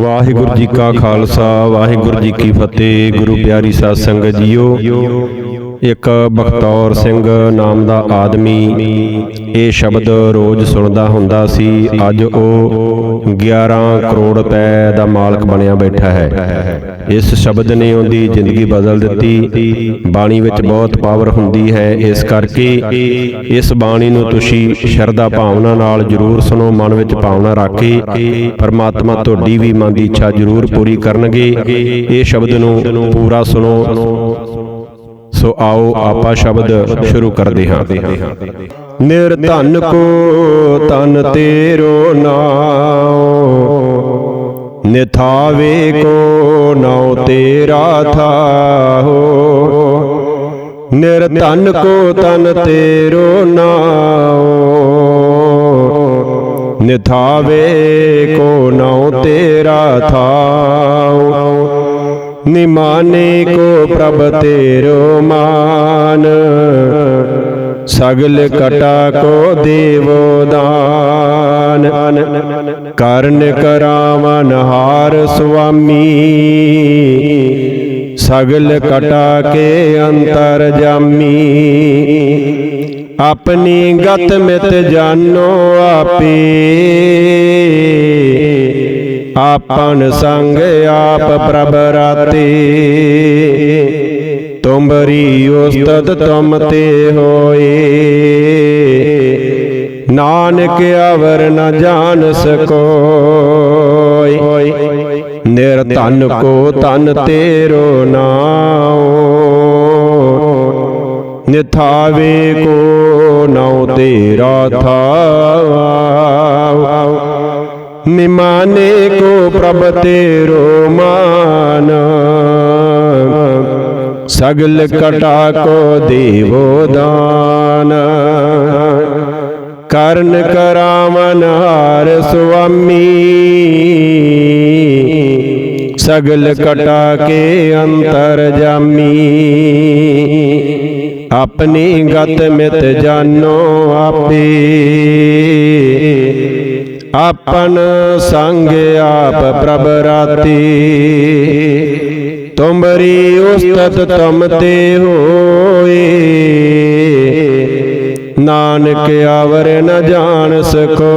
ਵਾਹਿਗੁਰੂ ਜੀ ਕਾ ਖਾਲਸਾ ਵਾਹਿਗੁਰੂ ਜੀ ਕੀ ਫਤਿਹ। ਗੁਰੂ ਪਿਆਰੀ ਸਾਧ ਸੰਗਤ ਜੀਓ। ਇੱਕ ਬਖਤੌਰ ਸਿੰਘ ਨਾਮ ਦਾ ਆਦਮੀ, ਇਹ ਸ਼ਬਦ ਰੋਜ਼ ਸੁਣਦਾ ਹੁੰਦਾ ਸੀ, ਅੱਜ ਉਹ 11 ਕਰੋੜ ਰੁਪਏ ਦਾ ਮਾਲਕ ਬਣਿਆ ਬੈਠਾ ਹੈ। ਇਸ ਸ਼ਬਦ ਨੇ ਉਹਦੀ ਜ਼ਿੰਦਗੀ ਬਦਲ ਦਿੱਤੀ, ਬਾਣੀ ਵਿੱਚ ਬਹੁਤ ਪਾਵਰ ਹੁੰਦੀ ਹੈ, ਇਸ ਕਰਕੇ ਇਸ ਬਾਣੀ ਨੂੰ ਤੁਸੀਂ ਸ਼ਰਧਾ ਭਾਵਨਾ ਨਾਲ ਜਰੂਰ ਸੁਣੋ, ਮਨ ਵਿੱਚ ਭਾਵਨਾ ਰੱਖ ਕੇ ਪਰਮਾਤਮਾ ਤੁਹਾਡੀ ਵੀ ਮਨ ਦੀ ਇੱਛਾ ਜਰੂਰ ਪੂਰੀ ਕਰਨਗੇ। ਇਹ ਸ਼ਬਦ ਨੂੰ ਪੂਰਾ ਸੁਣੋ। ਸੋ ਆਓ ਆਪਾਂ ਸ਼ਬਦ ਸ਼ੁਰੂ ਕਰਦੇ ਹਾਂ। ਨਿਰਧਨ ਕੋ ਤਨ ਤੇਰੋ ਨਾਉ, ਨਿਥਾਵੇ ਕੋ ਨਾਉ ਤੇਰਾ ਥਾਹੋ ਨਿਰਧਨ ਕੋ ਤਨ ਤੇਰੋ ਨਾਉ, ਨਿਥਾਵੇ ਕੋ ਨਾਉ ਤੇਰਾ ਥਾਉ। ਨਿਮਾਨੇ ਕੋ ਪ੍ਰਭ ਤੇਰੋ ਮਾਨ। ਸਗਲ ਕਟਾ ਕੋ ਦੇਵੋ ਦਾਨ। ਕਰਨ ਕਰਾਵਨ ਹਾਰ ਸੁਆਮੀ। ਸਗਲ ਕਟਾ ਕੇ ਅੰਤਰ ਜਾਮੀ। ਆਪਣੀ ਗਤ ਮਿਤ ਜਾਨੋ ਆਪੇ। ਆਪਨ ਸੰਗ ਆਪ ਪ੍ਰਭ ਰਾਤੇ। ਤੁਮਰੀ ਉਸਤਤ ਤੁਮ ਤੇ ਹੋਏ ਨਾਨਕ ਅਵਰ ਨ ਜਾਣ ਸਕੋਇ ਨਿਰਧਨ ਕੋ ਤਨ ਤੇਰੋ ਨਾਉ। ਨਿਥਾਵੇ ਕੋ ਨਾਉ ਤੇਰਾ ਥਾਉ ਨਿਮਾਨੇ ਕੋ ਪ੍ਰਭ ਤੇਰੋ ਮਾਨ। ਸਗਲ ਕਟਾ ਕੋ ਦੇਵੋ ਦਾਨ। ਕਰਨ ਕਰਾਵਨ ਹਾਰ ਸੁਆਮੀ। ਸਗਲ ਕਟਾ ਕੇ ਅੰਤਰ ਜਾਮੀ। ਆਪਣੀ ਗਤ ਮਿਤ ਜਾਨੋ ਆਪੇ। ਆਪਨ ਸੰਗ ਆਪ ਪ੍ਰਭ ਰਾਤੀ। ਤੁਮਰੀ ਉਸਤਤ ਤੁਮ ਤੇ ਹੋਏ। ਨਾਨਕ ਆਵਰ ਨ ਜਾਣ ਸਕੋਇ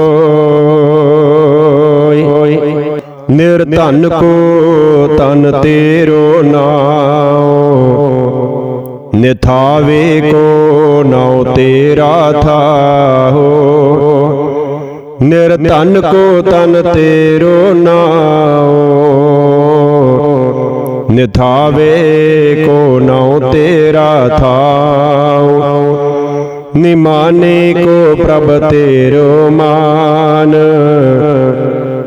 ਨਿਰਧਨ ਕੋ ਤਨ ਤੇਰੋ ਨਾਉ। ਨਿਥਾਵੇ ਕੋ ਨਾਉ ਤੇਰਾ ਥਾਹੋ ਨਿਰਧਨ ਕੋ ਤਨ ਤੇਰੋ ਨਾਉ ਨਿਥਾਵੇ ਕੋ ਨਾਉ ਤੇਰਾ ਥਾਉ, ਨਿਮਾਨੇ ਕੋ ਪ੍ਰਭ ਤੇਰੋ ਮਾਨ,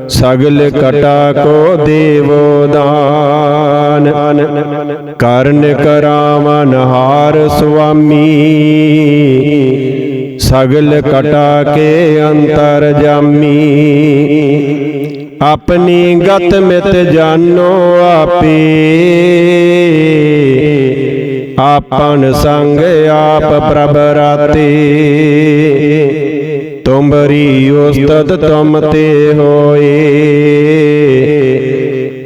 ਸਗਲ ਕਟਾ ਕੋ ਦੇਵੋ ਦਾਨ, ਕਰਨ ਕਰਾਵਨ ਹਾਰ ਸੁਆਮੀ ਸਗਲ ਕਟਾ ਕੇ ਅੰਤਰ ਜਾਮੀ ਆਪਣੀ ਗਤ ਮਿਤ ਜਾਨੋ ਆਪੇ। ਆਪਨ ਸੰਗ ਆਪ ਪ੍ਰਭ ਰਾਤੇ। ਤੁਮਰੀ ਉਸਤਤ ਤੁਮ ਤੇ ਹੋਏ।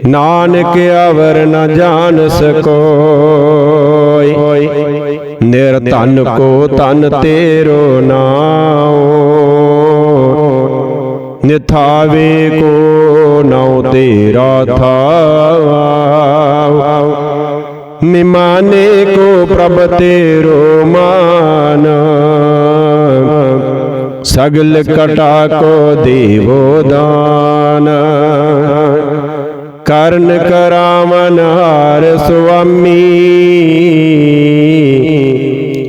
ਨਾਨਕ ਅਵਰ ਨ ਜਾਣ ਸਕੋਇ ਨਿਰਧਨ ਕੋ ਤਨ ਤੇਰੋ ਨਾਉ, ਨਿਥਾਵੇ ਕੋ ਨਾਉ ਤੇਰਾ ਥਾਉ। ਨਿਮਾਨੇ ਕੋ ਪ੍ਰਭ ਤੇਰੋ ਮਾਨ, ਸਗਲ ਕਟਾ ਕੋ ਦੇਵੋ ਦਾਨ। ਕਰਨ ਕਰਾਵਨ ਹਾਰ ਸੁਆਮੀ।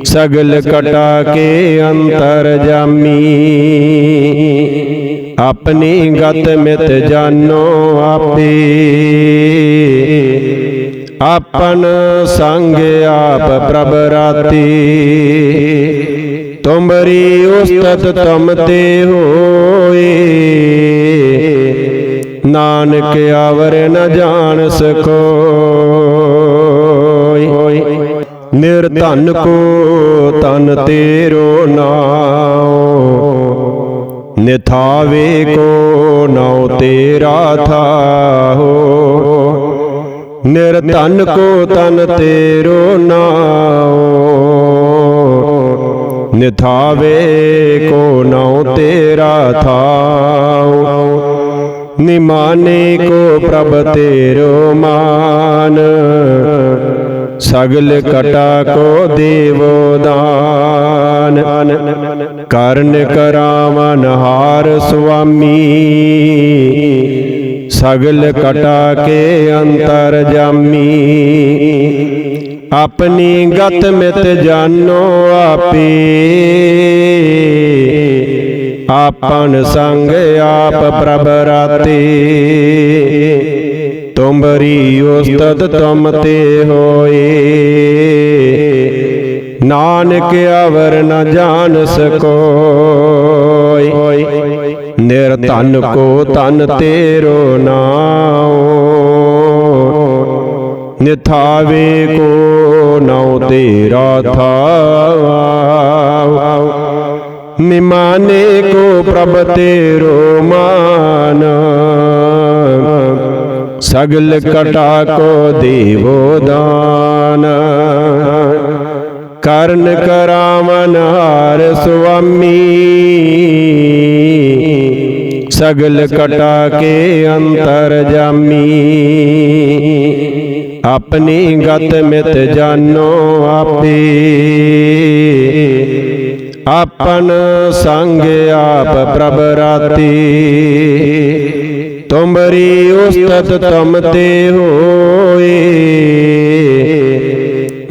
ਸਗਲ ਕਟਾ ਕੇ ਅੰਤਰ ਜਾਮੀ। ਆਪਣੀ ਗਤ ਮਿਤ ਜਾਨੋ ਆਪੇ। ਆਪਨ ਸੰਗ ਆਪ ਪ੍ਰਭ ਰਾਤੀ। ਤੁਮਰੀ ਉਸਤਤ ਤੁਮ ਤੇ ਹੋਏ। ਨਾਨਕ ਆਵਰ ਨ ਜਾਣ ਸਕੋਇ ਨਿਰਧਨ ਕੋ ਤਨ ਤੇਰੋ ਨਾਉ। ਨਿਥਾਵੇ ਕੋ ਨਾਉ ਤੇਰਾ ਥਾਹੋ ਨਿਰਧਨ ਕੋ ਤਨ ਤੇਰੋ ਨਾਉ। ਨਿਥਾਵੇ ਕੋ ਨਾਉ ਤੇਰਾ ਥਾਉ। ਨਿਮਾਨੇ ਕੋ ਪ੍ਰਭ ਤੇਰੋ ਮਾਨ। ਸਗਲ ਕਟਾ ਕੋ ਦੇਵੋ ਦਾਨ। ਕਰਨ ਕਰਾਵਨ ਹਾਰ ਸੁਆਮੀ। ਸਗਲ ਕਟਾ ਕੇ ਅੰਤਰ ਜਾਮੀ। ਆਪਣੀ ਗਤ ਮਿਤ ਜਾਨੋ ਆਪੇ। ਆਪਨ ਸੰਗ ਆਪ ਪ੍ਰਭ ਰਾਤੇ ਤੁਮਰੀ ਉਸਤਤ ਤੁਮ ਤੇ ਹੋਏ ਨਾਨਕ ਅਵਰ ਨ ਜਾਣ ਸਕੋਇ ਨਿਰਧਨ ਕੋ ਤਨ ਤੇਰੋ ਨਾਉ। ਨਿਥਾਵੇ ਕੋ ਨਾਉ ਤੇਰਾ ਥਾਉ ਨਿਮਾਨੇ ਕੋ ਪ੍ਰਭ ਤੇਰੋ ਮਾਨ। ਸਗਲ ਕਟਾ ਕੋ ਦੇਵੋ ਦਾਨ। ਕਰਨ ਕਰਾਵਨ ਹਾਰ ਸੁਆਮੀ। ਸਗਲ ਕਟਾ ਕੇ ਅੰਤਰ ਜਾਮੀ। ਆਪਣੀ ਗਤ ਮਿਤ ਜਾਨੋ ਆਪੇ। ਆਪਨ ਸੰਗ ਆਪ ਪ੍ਰਭ ਰਾਤੀ। ਤੁਮਰੀ ਉਸਤਤ ਤੁਮ ਤੇ ਹੋਏ।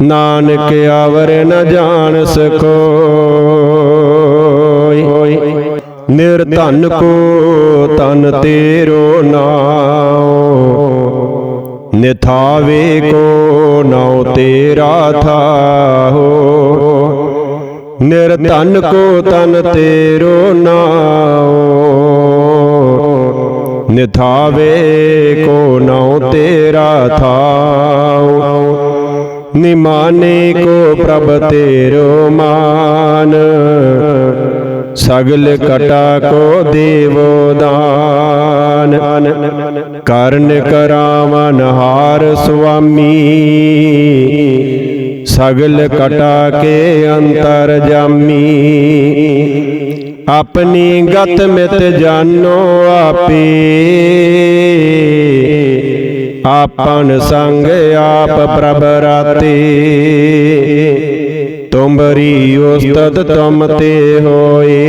ਨਾਨਕ ਆਵਰ ਨ ਜਾਣ ਸਕੋਇ ਨਿਰਧਨ ਕੋ ਤਨ ਤੇਰੋ ਨਾਉ। ਨਿਥਾਵੇ ਕੋ ਨਾਉ ਤੇਰਾ ਥਾਹੋ ਨਿਰਧਨ ਕੋ ਤਨ ਤੇਰੋ ਨਾਉ। ਨਿਥਾਵੇ ਕੋ ਨਾਉ ਤੇਰਾ ਥਾਉ। ਨਿਮਾਨੇ ਕੋ ਪ੍ਰਭ ਤੇਰੋ ਮਾਨ। ਸਗਲ ਕਟਾ ਕੋ ਦੇਵੋ ਦਾਨ। ਕਰਨ ਕਰਾਵਨ ਹਾਰ ਸੁਆਮੀ। ਸਗਲ ਕਟਾ ਕੇ ਅੰਤਰ ਜਾਮੀ। ਆਪਣੀ ਗਤ ਮਿਤ ਜਾਨੋ ਆਪੇ। ਆਪਨ ਸੰਗ ਆਪ ਪ੍ਰਭ ਰਾਤੇ। ਤੁਮਰੀ ਉਸਤਤ ਤੁਮ ਤੇ ਹੋਏ।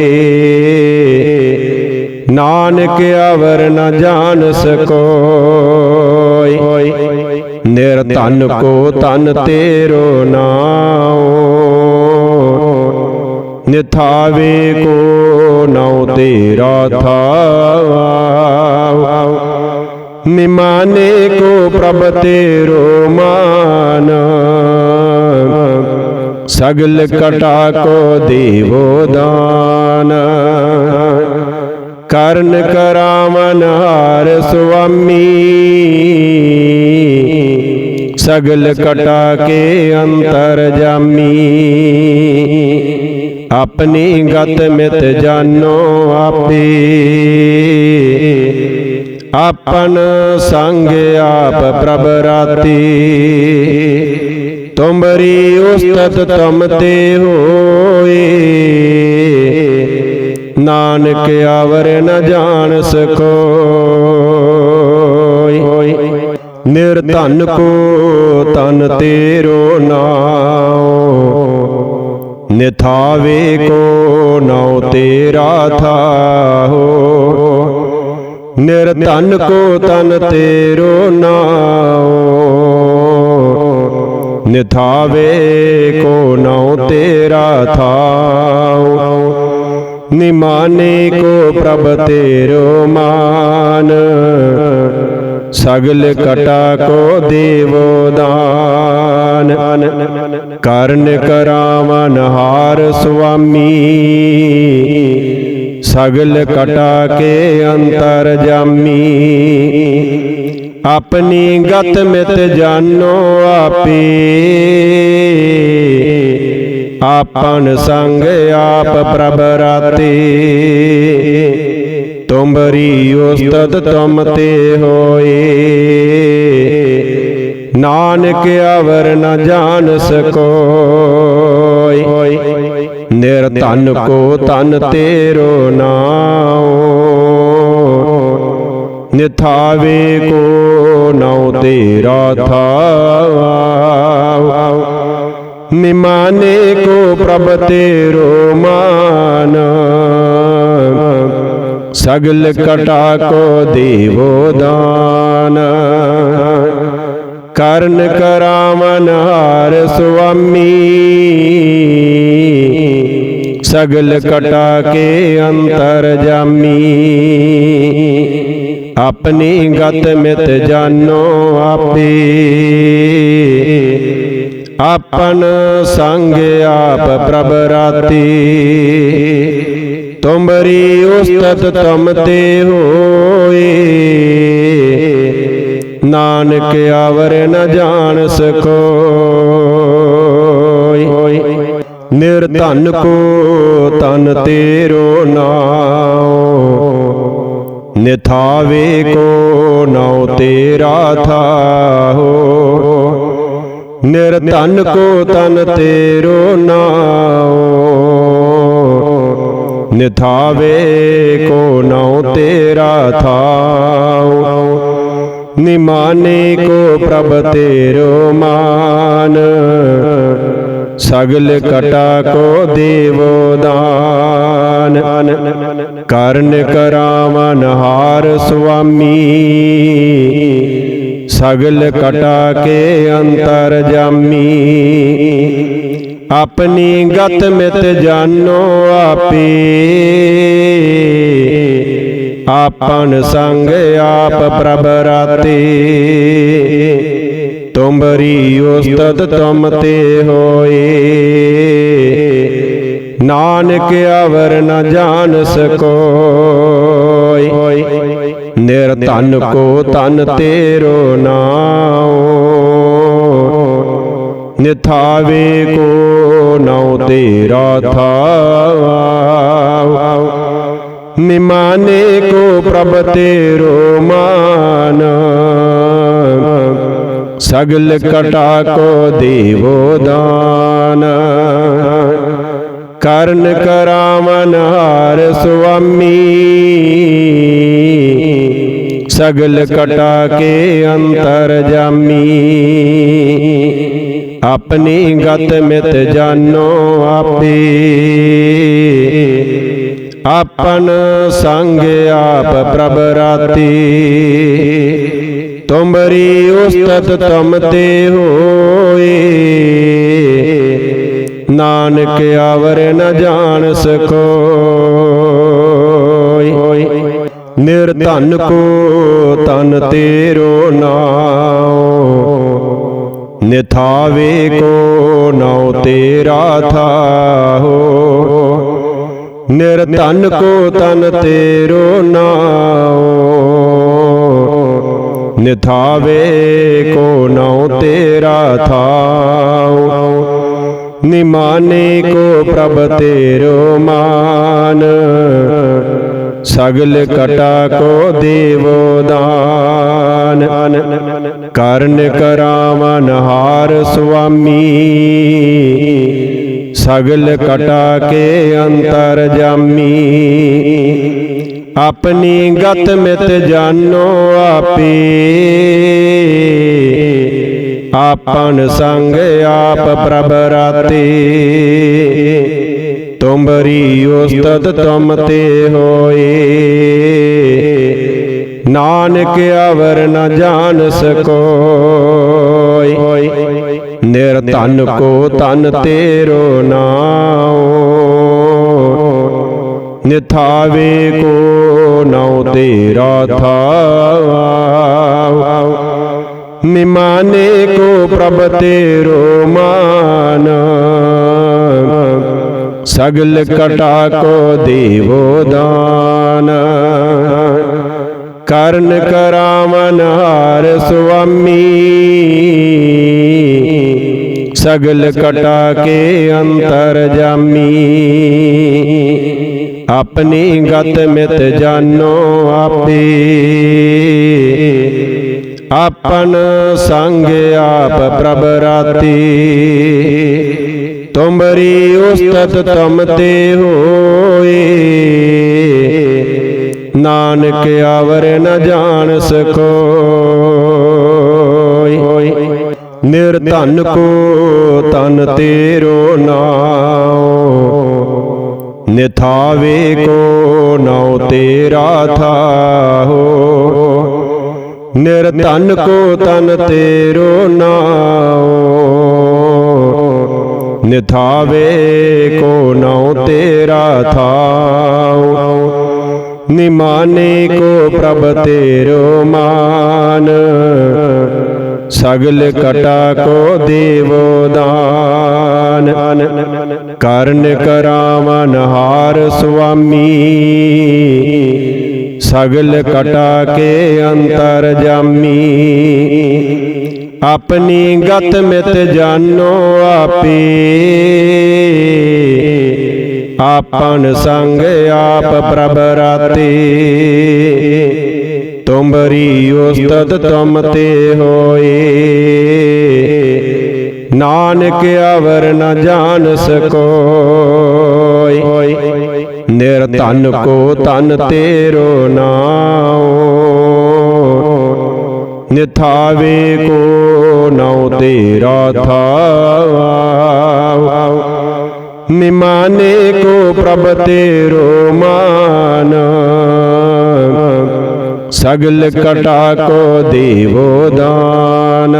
ਨਾਨਕ ਅਵਰ ਨ ਜਾਣ ਸਕੋਇ ਨਿਰਧਨ ਕੋ ਤਨ ਤੇਰੋ ਨਾਉ, ਨਿਥਾਵੇ ਕੋ ਨਾਉ ਤੇਰਾ ਥਾਉ। ਨਿਮਾਨੇ ਕੋ ਪ੍ਰਭ ਤੇਰੋ ਮਾਨ, ਸਗਲ ਕਟਾ ਕੋ ਦੇਵੋ ਦਾਨ। ਕਰਨ ਕਰਾਵਨ ਹਾਰ ਸੁਆਮੀ। ਸਗਲ ਕਟਾ ਕੇ ਅੰਤਰ ਜਾਮੀ। ਆਪਣੀ ਗਤ ਮਿਤ ਜਾਨੋ ਆਪੇ। ਆਪਨ ਸੰਗ ਆਪ ਪ੍ਰਭ ਰਾਤੀ। ਤੁਮਰੀ ਉਸਤਤ ਤੁਮ ਤੇ ਹੋਏ। ਨਾਨਕ ਆਵਰ ਨ ਜਾਣ ਸਕੋਇ ਨਿਰਧਨ ਕੋ ਤਨ ਤੇਰੋ ਨਾਉ। ਨਿਥਾਵੇ ਕੋ ਨਾਉ ਤੇਰਾ ਥਾਹੋ ਨਿਰਧਨ ਕੋ ਤਨ ਤੇਰੋ ਨਾਉ। ਨਿਥਾਵੇ ਕੋ ਨਾਉ ਤੇਰਾ ਥਾਉ। ਨਿਮਾਨੇ ਕੋ ਪ੍ਰਭ ਤੇਰੋ ਮਾਨ। ਸਗਲ ਕਟਾ ਕੋ ਦੇਵੋ ਦਾਨ। ਕਰਨ ਕਰਾਵਨ ਹਾਰ ਸੁਆਮੀ। ਸਗਲ ਕਟਾ ਕੇ ਅੰਤਰ ਜਾਮੀ। ਆਪਣੀ ਗਤ ਮਿਤ ਜਾਨੋ ਆਪੇ। ਆਪਨ ਸੰਗ ਆਪ ਪ੍ਰਭ ਰਾਤੇ। ਤੁਮਰੀ ਉਸਤਤ ਤੁਮ ਤੇ ਹੋਏ ਨਾਨਕ ਅਵਰ ਨ ਜਾਣ ਸਕੋਈ। ਨਿਰਧਨ ਕੋ ਤਨ ਤੇਰੋ ਨਾਉ। ਨਿਥਾਵੇ ਕੋ ਨਾਉ ਤੇਰਾ ਥਾਉ। ਨਿਮਾਨੇ ਕੋ ਪ੍ਰਭ ਤੇਰੋ ਮਾਨ। ਸਗਲ ਕਟਾ ਕੋ ਦੇਵੋ ਦਾਨ। ਕਰਨ ਕਰਾਵਨ ਹਾਰ ਸੁਆਮੀ। ਸਗਲ ਕਟਾ ਕੇ ਅੰਤਰ ਜਾਮੀ। ਆਪਣੀ ਗਤ ਮਿਤ ਜਾਨੋ ਆਪੇ। ਆਪਨ ਸੰਗ ਆਪ ਪ੍ਰਭ ਰਾਤੀ। ਤੁਮਰੀ ਉਸਤਤ ਤੁਮ ਤੇ ਹੋਏ। ਨਾਨਕ ਆਵਰ ਨ ਜਾਣ ਸਕੋਈ ਨਿਰਧਨ ਕੋ ਤਨ ਤੇਰੋ ਨਾਉ। ਨਿਥਾਵੇ ਕੋ ਨਾਉ ਤੇਰਾ ਥਾਹੋ ਨਿਰਧਨ ਕੋ ਤਨ ਤੇਰੋ ਨਾਉ। ਨਿਥਾਵੇ ਕੋ ਨਾਉ ਤੇਰਾ ਥਾਉ। ਨਿਮਾਨੇ ਕੋ ਪ੍ਰਭ ਤੇਰੋ ਮਾਨ। ਸਗਲ ਕਟਾ ਕੋ ਦੇਵੋ ਦਾਨ। ਕਰਨ ਕਰਾਵਨ ਹਾਰ ਸੁਆਮੀ। ਸਗਲ ਕਟਾ ਕੇ ਅੰਤਰ ਜਾਮੀ। ਆਪਣੀ ਗਤ ਮਿਤ ਜਾਨੋ ਆਪੇ। ਆਪਨ ਸੰਗ ਆਪ ਪ੍ਰਭ ਰਾਤੇ। ਤੁਮਰੀ ਉਸਤਤ ਤੁਮ ਤੇ ਹੋਏ। ਨਾਨਕ ਅਵਰ ਨ ਜਾਣ ਸਕੋਈ ਨਿਰਧਨ ਕੋ ਤਨ ਤੇਰੋ ਨਾਉ, ਨਿਥਾਵੇ ਕੋ ਨਾਉ ਤੇਰਾ ਥਾਉ ਨਿਮਾਨੇ ਕੋ ਪ੍ਰਭ ਤੇਰੋ ਮਾਨ, ਸਗਲ ਕਟਾ ਕੋ ਦੇਵੋ ਦਾਨ। ਕਰਨ ਕਰਾਵਨ ਹਾਰ ਸੁਆਮੀ ਸਗਲ ਕਟਾ ਕੇ ਅੰਤਰ ਜਾਮੀ। ਆਪਣੀ ਗਤ ਮਿਤ ਜਾਨੋ ਆਪੇ। ਆਪਨ ਸੰਗ ਆਪ ਪ੍ਰਭ ਰਾਤੀ। ਤੁਮਰੀ ਉਸਤਤ ਤੁਮ ਤੇ ਹੋਏ। ਨਾਨਕ ਆਵਰ ਨ ਜਾਣ ਸਕੋ। ਨਿਰਧਨ ਕੋ ਤਨ ਤੇਰੋ ਨਾਉ। ਨਿਥਾਵੇ ਕੋ ਨਾਉ ਤੇਰਾ ਥਾਹੋ ਨਿਰਧਨ ਕੋ ਤਨ ਤੇਰੋ ਨਾਉ। ਨਿਥਾਵੇ ਕੋ ਨਾਉ ਤੇਰਾ ਥਾਉ। ਨਿਮਾਨੇ ਕੋ ਪ੍ਰਭ ਤੇਰੋ ਮਾਨ। ਸਗਲ ਕਟਾ ਕੋ ਦੇਵੋ ਦਾਨ। ਕਰਨ ਕਰਾਵਨ ਹਾਰ ਸੁਆਮੀ। ਸਗਲ ਕਟਾ ਕੇ ਅੰਤਰ ਜਾਮੀ। ਆਪਣੀ ਗਤ ਮਿਤ ਜਾਨੋ ਆਪੇ। ਆਪਨ ਸੰਗ ਆਪ ਪ੍ਰਭ ਰਾਤੇ। ਤੁਮਰੀ ਉਸਤਤ ਤੁਮ ਤੇ ਹੋਏ। ਨਾਨਕ ਅਵਰ ਨ ਜਾਣ ਸਕੋਈ ਨਿਰਧਨ ਕੋ ਤਨ ਤੇਰੋ ਨਾਉ। ਨਿਥਾਵੇ ਕੋ ਨਾਉ ਤੇਰਾ ਥਾਉ। ਨਿਮਾਨੇ ਕੋ ਪ੍ਰਭ ਤੇਰੋ ਮਾਨ। ਸਗਲ ਕਟਾ ਕੋ ਦੇਵੋ ਦਾਨ। ਕਰਨ ਕਰਾਵਨ ਹਾਰ ਸੁਆਮੀ। ਸਗਲ ਕਟਾ ਕੇ ਅੰਤਰ ਜਾਮੀ। ਆਪਣੀ ਗਤ ਮਿਤ ਜਾਨੋ ਆਪੇ। ਆਪਨ ਸੰਗ ਆਪ ਪ੍ਰਭ ਰਾਤੀ। ਤੁਮਰੀ ਉਸਤਤ ਤੁਮ ਤੇ ਹੋਏ। ਨਾਨਕ ਆਵਰ ਨ ਜਾਣ ਸਕੋਈ ਨਿਰਧਨ ਕੋ ਤਨ ਤੇਰੋ ਨਾਉ। ਨਿਥਾਵੇ ਕੋ ਨਾਉ ਤੇਰਾ ਥਾਹੋ ਨਿਰਧਨ ਕੋ ਤਨ ਤੇਰੋ ਨਾਉ। ਨਿਥਾਵੇ ਕੋ ਨਾਉ ਤੇਰਾ ਥਾਉ। ਨਿਮਾਨੇ ਕੋ ਪ੍ਰਭ ਤੇਰੋ ਮਾਨ। ਸਗਲ ਕਟਾ ਕੋ ਦੇਵੋ ਦਾਨ। ਕਰਨ ਕਰਾਵਨ ਹਾਰ ਸੁਆਮੀ। ਸਗਲ ਕਟਾ ਕੇ ਅੰਤਰ ਜਾਮੀ। ਆਪਣੀ ਗਤ ਮਿਤ ਜਾਨੋ ਆਪੇ। ਆਪਨ ਸੰਗ ਆਪ ਪ੍ਰਭ ਰਾਤੇ। ਤੁਮਰੀ ਉਸਤਤ ਤੁਮ ਤੇ ਹੋਏ। ਨਾਨਕ ਅਵਰ ਨ ਜਾਣ ਸਕੋਈ ਨਿਰਧਨ ਕੋ ਤਨ ਤੇਰੋ ਨਾਉ। ਨਿਥਾਵੇ ਕੋ ਨਾਉ ਤੇਰਾ ਥਾਉ ਨਿਮਾਨੇ ਕੋ ਪ੍ਰਭ ਤੇਰੋ ਮਾਨ ਸਗਲ ਕਟਾ ਕੋ ਦੇਵੋ ਦਾਨ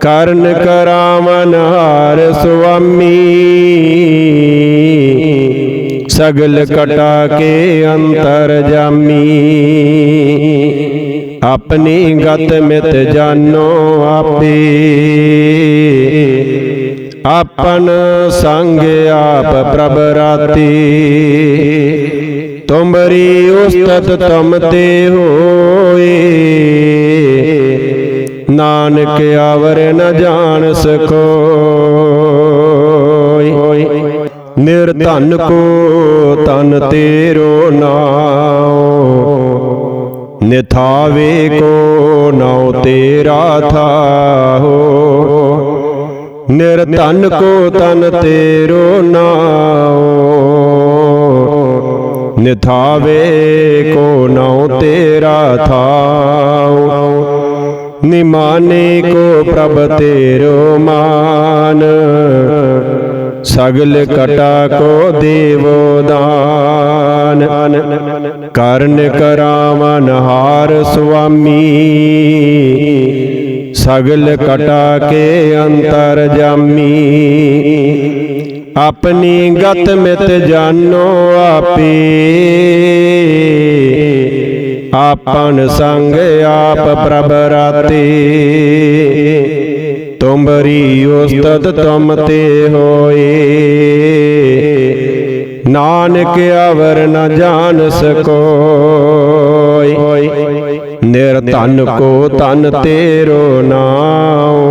ਕਰਨ ਕਰਾਵਨ ਹਾਰ ਸੁਆਮੀ ਸਗਲ ਕਟਾ ਕੇ ਅੰਤਰ ਜਾਮੀ ਆਪਣੀ ਗਤ ਮਿਤ ਜਾਨੋ ਆਪੇ। ਆਪਨ ਸੰਗ ਆਪ ਪ੍ਰਭ ਰਾਤੀ। ਤੁਮਰੀ ਉਸਤਤ ਤੁਮ ਤੇ ਹੋਏ। ਨਾਨਕ ਆਵਰ ਨ ਜਾਣ ਸਕੋਈ ਨਿਰਧਨ ਕੋ ਤਨ ਤੇਰੋ ਨਾਉ। ਨਿਥਾਵੇ ਕੋ ਨਾਉ ਤੇਰਾ ਥਾਹੋ। ਨਿਰਧਨ ਕੋ ਤਨ ਤੇਰੋ ਨਾਉ। ਨਿਥਾਵੇ ਕੋ ਨਾਉ ਤੇਰਾ ਥਾਉ ਨਿਮਾਨੇ ਕੋ ਪ੍ਰਭ ਤੇਰੋ ਮਾਨ। ਸਗਲ ਕਟਾ ਕੋ ਦੇਵੋ ਦਾਨ। ਕਰਨ ਕਰਾਵਨ ਹਾਰ ਸੁਆਮੀ। ਸਗਲ ਕਟਾ ਕੇ ਅੰਤਰ ਜਾਮੀ। ਆਪਣੀ ਗਤ ਮਿਤ ਜਾਨੋ ਆਪੇ। ਆਪਨ ਸੰਗ ਆਪ ਪ੍ਰਭ ਰਾਤੇ। ਤੁਮਰੀ ਉਸਤਤ ਤੁਮ ਤੇ ਹੋਏ। ਨਾਨਕ ਅਵਰ ਨ ਜਾਣ ਸਕੋਈ ਨਿਰਧਨ ਕੋ ਤਨ ਤੇਰੋ ਨਾਉ।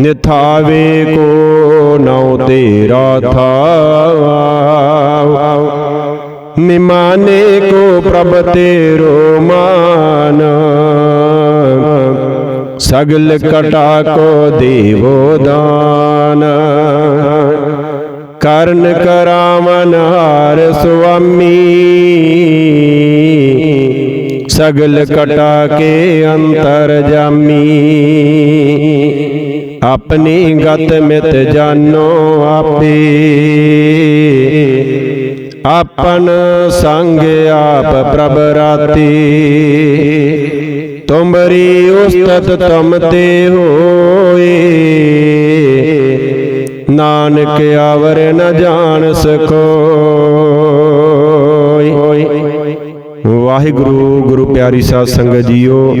ਨਿਥਾਵੇ ਕੋ ਨਾਉ ਤੇਰਾ ਥਾਉ ਨਿਮਾਨੇ ਕੋ ਪ੍ਰਭ ਤੇਰੋ ਮਾਨ। ਸਗਲ ਕਟਾ ਕੋ ਦੇਵੋ ਦਾਨ। ਕਰਨ ਕਰਾਵਨ ਹਾਰ ਸੁਆਮੀ। ਸਗਲ ਕਟਾ ਕੇ ਅੰਤਰ ਜਾਮੀ। ਆਪਣੀ ਗਤ ਮਿਤ ਜਾਨੋ ਆਪੇ। ਆਪਨ ਸੰਗ ਆਪ ਪ੍ਰਭ ਰਾਤੀ। ਤੁਮਰੀ ਉਸਤਤ ਤਮ ਤੇ ਹੋਏ। ਨਾਨਕ ਆਵਰ ਨ ਜਾਣ ਸਕੋਈ ਵਾਹਿਗੁਰੂ, ਗੁਰੂ ਪਿਆਰੀ ਸਾਧ ਸੰਗਤ ਜੀਓ।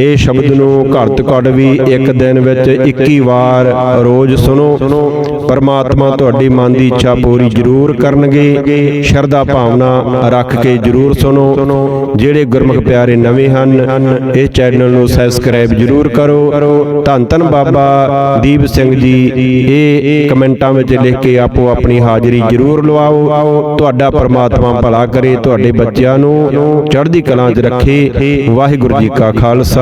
ਇਹ ਸ਼ਬਦ ਨੂੰ ਘੱਟ ਘੱਟ ਵੀ ਇੱਕ ਦਿਨ ਵਿੱਚ 21 ਵਾਰ ਰੋਜ਼ ਸੁਣੋ। ਪਰਮਾਤਮਾ ਤੁਹਾਡੀ ਮਨ ਦੀ ਇੱਛਾ ਪੂਰੀ ਜ਼ਰੂਰ ਕਰਨਗੇ। ਸ਼ਰਧਾ ਭਾਵਨਾ ਰੱਖ ਕੇ ਜ਼ਰੂਰ ਸੁਣੋ। ਜਿਹੜੇ ਗੁਰਮੁਖ ਪਿਆਰੇ ਨਵੇਂ ਹਨ ਇਸ ਚੈਨਲ ਨੂੰ ਸਬਸਕ੍ਰਾਈਬ ਜ਼ਰੂਰ ਕਰੋ। ਧੰਨ ਧੰਨ ਬਾਬਾ ਦੀਪ ਸਿੰਘ ਜੀ, ਇਹ ਕਮੈਂਟਾਂ ਵਿੱਚ ਲਿਖ ਕੇ ਆਪੋ ਆਪਣੀ ਹਾਜ਼ਰੀ ਜ਼ਰੂਰ ਲਵਾਓ। ਤੁਹਾਡਾ ਪਰਮਾਤਮਾ ਭਲਾ ਕਰੇ, ਤੁਹਾਡੇ ਬੱਚਿਆਂ ਨੂੰ ਚੜ੍ਹਦੀ ਕਲਾ 'ਚ ਰੱਖੇ। ਵਾਹਿਗੁਰੂ ਜੀ ਕਾ ਖਾਲਸਾ।